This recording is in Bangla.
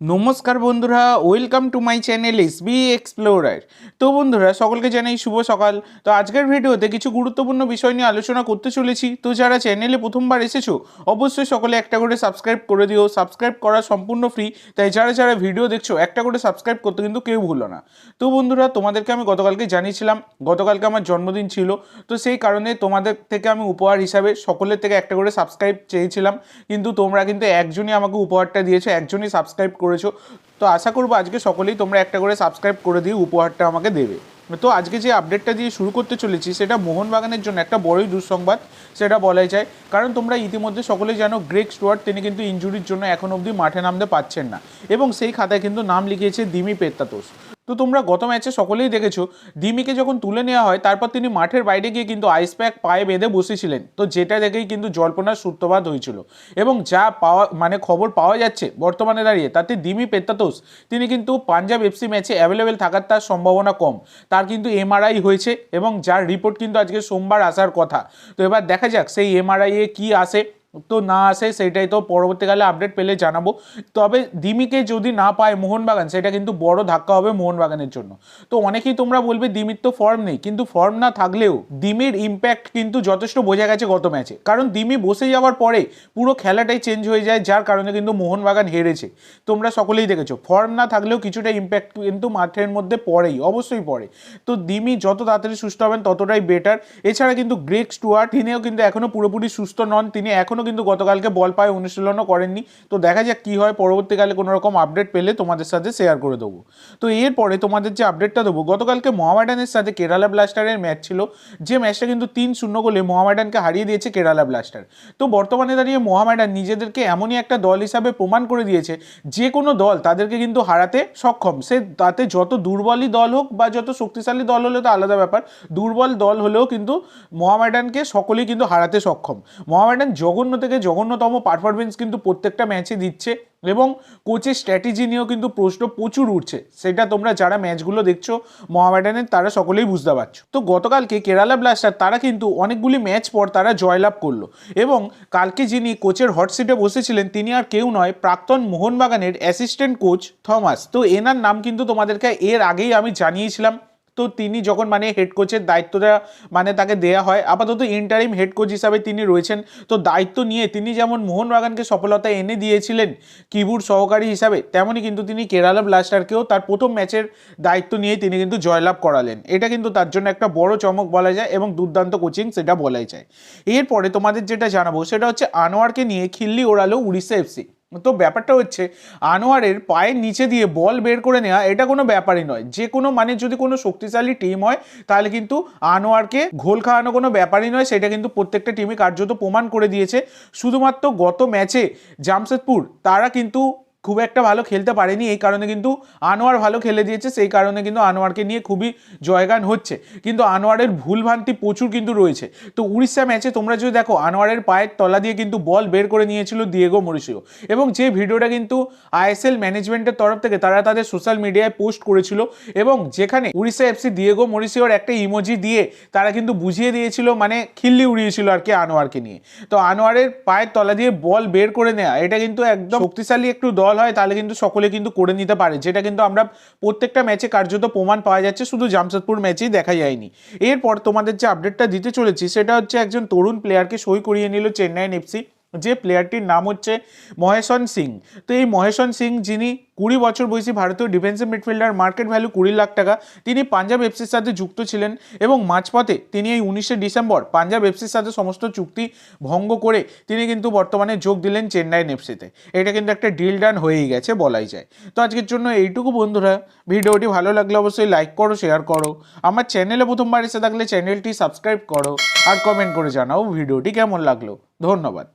নমস্কার বন্ধুরা welcome to my channel S B explorer তো বন্ধুরা, সকলকে জানাই শুভ সকাল। তো আজকের ভিডিওতে কিছু গুরুত্বপূর্ণ বিষয় নিয়ে আলোচনা করতে চলেছি। তো যারা চ্যানেলে প্রথমবার এসেছ, অবশ্যই সকলে একটা করে সাবস্ক্রাইব করে দিও। সাবস্ক্রাইব করা সম্পূর্ণ ফ্রি তাই যারা যারা ভিডিও দেখছ, একটা করে সাবস্ক্রাইব করতে কিন্তু কেউ ভুলো না। তো বন্ধুরা, তোমাদেরকে আমি গতকালকে জানিয়েছিলাম, গতকালকে আমার জন্মদিন ছিল। তো সেই কারণে তোমাদের থেকে আমি উপহার হিসাবে সকলের থেকে একটা করে সাবস্ক্রাইব চেয়েছিলাম। কিন্তু তোমরা কিন্তু একজনই আমাকে উপহারটা দিয়েছ, একজনই সাবস্ক্রাইব করেছ। তো আশা করব আজকে সকলেই তোমরা একটা করে সাবস্ক্রাইব করে দিয়ে উপহারটা আমাকে দেবে। তো আজকে যে আপডেটটা দিয়ে শুরু করতে চলেছি, সেটা মোহনবাগানের জন্য একটা বড়ই দুঃসংবাদ, সেটা বলাই যায়। কারণ তোমরা ইতিমধ্যে সকলে জানো গ্রেক স্টুয়ার্ট তিনি কিন্তু ইঞ্জুরির জন্য এখন অবধি মাঠে নামতে পারছেন না। এবং সেই খাতায় কিন্তু নাম লিখিয়েছে দিমি পেত্তাতোস তো তোমরা গত ম্যাচে সকলেই দেখেছ দিমিকে যখন তুলে নেওয়া হয়, তারপর তিনি মাঠের বাইরে গিয়ে কিন্তু আইস প্যাক পায়ে বেঁধে বসেছিলেন। তো যেটা দেখেই কিন্তু জল্পনার সূত্রপাত হয়েছিল। এবং যা পাওয়া মানে খবর পাওয়া যাচ্ছে বর্তমানে দাঁড়িয়ে, তাতে দিমি পেত্তাতোস তিনি কিন্তু পাঞ্জাব এফসি ম্যাচে অ্যাভেলেবেল থাকার তার সম্ভাবনা কম। তার কিন্তু এমআরআই হয়েছে এবং যার রিপোর্ট কিন্তু আজকে সোমবার আসার কথা। তো এবার দেখা যাক সেই এমআরআই এ কী আসে। তো না আসে সেটাই তো পরবর্তীকালে আপডেট পেলে জানাব। তবে দিমিকে যদি না পায় মোহনবাগান, সেটা কিন্তু বড় ধাক্কা হবে মোহনবাগানের জন্য। তো অনেকেই তোমরা বলবে দিমির তো ফর্ম নেই, কিন্তু ফর্ম না থাকলেও দিমির ইম্প্যাক্ট কিন্তু যথেষ্ট বোঝা গেছে গত ম্যাচে কারণ দিমি বসে যাওয়ার পরে পুরো খেলাটাই চেঞ্জ হয়ে যায়, যার কারণে কিন্তু মোহনবাগান হেরেছে। তোমরা সকলেই দেখেছ ফর্ম না থাকলেও কিছুটা ইম্প্যাক্ট কিন্তু মাঠের মধ্যে পড়েই, অবশ্যই পড়ে। তো দিমি যত তাড়াতাড়ি সুস্থ হবেন, ততটাই বেটার এছাড়া কিন্তু গ্রেক স্টুয়ার্ট, তিনিও কিন্তু এখনও পুরোপুরি সুস্থ নন, তিনি এখনও কিন্তু গতকালকে বল পায়ে অনুশীলনও করেননি। তো দেখা যাক কী হয়, পরবর্তীকালে কোনো রকম আপডেট পেলে তোমাদের সাথে শেয়ার করে দেবো। তো এরপরে তোমাদের যে আপডেটটা দেবো, গতকালকে মোহামেডানের সাথে কেরালা ব্লাস্টারের ম্যাচ ছিল। যে ম্যাচটা কিন্তু তিন শূন্য গোলে মোহামেডানকে হারিয়ে দিয়েছে কেরালা ব্লাস্টার। তো বর্তমানে দাঁড়িয়ে মোহামেডান নিজেদেরকে এমনই একটা দল হিসাবে প্রমাণ করে দিয়েছে, যে কোনো দল তাদেরকে কিন্তু হারাতে সক্ষম। সে তাতে যত দুর্বলই দল হোক বা যত শক্তিশালী দল হলে তো আলাদা ব্যাপার, দুর্বল দল হলেও কিন্তু মোহামেডানকে সকলেই কিন্তু হারাতে সক্ষম। মোহামেডান জঘন্য থেকে জঘন্যতম পারফরমেন্স কিন্তু প্রত্যেকটা ম্যাচে দিচ্ছে এবং কোচের স্ট্র্যাটেজি নিয়েও কিন্তু প্রশ্ন প্রচুর উঠছে। সেটা তোমরা যারা ম্যাচগুলো দেখছ, মোহামেডানের, তারা সকলেই বুঝতে পারছ। তো গতকালকে কেরালা ব্লাস্টার, তারা কিন্তু অনেকগুলি ম্যাচ পর তারা জয়লাভ করল এবং কালকে যিনি কোচের হট সিটে বসেছিলেন, তিনি আর কেউ নয়, প্রাক্তন মোহনবাগানের অ্যাসিস্ট্যান্ট কোচ থমাস। তো এনার নাম কিন্তু তোমাদেরকে এর আগেই আমি জানিয়েছিলাম। তো তিনি যখন মানে হেড কোচের দায়িত্বটা মানে তাকে দেয়া হয়, আপাতত ইন্টারিম হেড কোচ হিসাবে তিনি রয়েছেন। তো দায়িত্ব নিয়ে তিনি যেমন মোহনবাগানকে সফলতা এনে দিয়েছিলেন কিবুর সহকারী হিসাবে, তেমনই কিন্তু তিনি কেরালা ব্লাস্টারকেও তার প্রথম ম্যাচের দায়িত্ব নিয়ে তিনি কিন্তু জয়লাভ করালেন। এটা কিন্তু তার জন্য একটা বড় চমক বলা যায় এবং দুর্দান্ত কোচিং সেটা বলাই যায়। এরপরে তোমাদের যেটা জানাব সেটা হচ্ছে আনোয়ারকে নিয়ে খিল্লি ওড়ালো উড়িষ্যা এফসি তো ব্যাপারটা হচ্ছে, আনোয়ারের পায়ের নিচে দিয়ে বল বের করে নেওয়া এটা কোনো ব্যাপারই নয়। যে কোনো মানে যদি কোনো শক্তিশালী টিম হয়, তাহলে কিন্তু আনোয়ারকে ঘোল খাওয়ানো কোনো ব্যাপারই নয়। সেটা কিন্তু প্রত্যেকটা টিমে কার্যত প্রমাণ করে দিয়েছে। শুধুমাত্র গত ম্যাচে জামশেদপুর, তারা কিন্তু খুব একটা ভালো খেলতে পারেনি, এই কারণে কিন্তু আনোয়ার ভালো খেলে দিয়েছে, সেই কারণে কিন্তু আনোয়ারকে নিয়ে খুবই জয়গান হচ্ছে। কিন্তু আনোয়ারের ভুলভ্রান্তি প্রচুর কিন্তু রয়েছে। তো উড়িষ্যা ম্যাচে তোমরা যদি দেখো, আনোয়ারের পায়ের তলা দিয়ে কিন্তু বল বের করে নিয়েছিল দিয়েগো মরিসিও। এবং যে ভিডিওটা কিন্তু আইএসএল ম্যানেজমেন্টের তরফ থেকে তারা তাদের সোশ্যাল মিডিয়ায় পোস্ট করেছিল, এবং যেখানে উড়িষ্যা এফসি দিয়েগো মরিসিওর একটা ইমোজি দিয়ে তারা কিন্তু বুঝিয়ে দিয়েছিল মানে খিল্লি উড়িয়েছিল আর কি আনোয়ারকে নিয়ে। তো আনোয়ারের পায়ের তলা দিয়ে বল বের করে নেওয়া এটা কিন্তু একদম শক্তিশালী একটু দল হয়, তাহলে কিন্তু সকলে কিন্তু করে নিতে পারে। যেটা কিন্তু আমরা প্রত্যেকটা ম্যাচে কার্যত প্রমাণ পাওয়া যাচ্ছে, শুধু জামশেদপুর ম্যাচেই দেখা যায়নি। এরপর তোমাদের যে আপডেটটা দিতে চলেছি, সেটা হচ্ছে একজন তরুণ প্লেয়ারকে সই করিয়ে নিল চেন্নাইন এফসি যে প্লেয়ারটির নাম হচ্ছে মহেশন সিং। তো এই মহেশন সিং যিনি কুড়ি বছর বয়সী ভারতীয় ডিফেন্সিভ মিডফিল্ডার মার্কেট ভ্যালু কুড়ি লাখ টাকা, তিনি পাঞ্জাব এফসির সাথে যুক্ত ছিলেন এবং মাঝপথে তিনি এই উনিশে ডিসেম্বর পাঞ্জাব এফসির সাথে সমস্ত চুক্তি ভঙ্গ করে তিনি কিন্তু বর্তমানে যোগ দিলেন চেন্নাইন এফসিতে এটা কিন্তু একটা ডিল ডান হয়েই গেছে বলাই যায়। তো আজকের জন্য এইটুকু বন্ধুরা। ভিডিওটি ভালো লাগলে অবশ্যই লাইক করো শেয়ার করো। আমার চ্যানেলে প্রথমবার এসে থাকলে চ্যানেলটি সাবস্ক্রাইব করো আর কমেন্ট করে জানাও ভিডিওটি কেমন লাগল। ধন্যবাদ।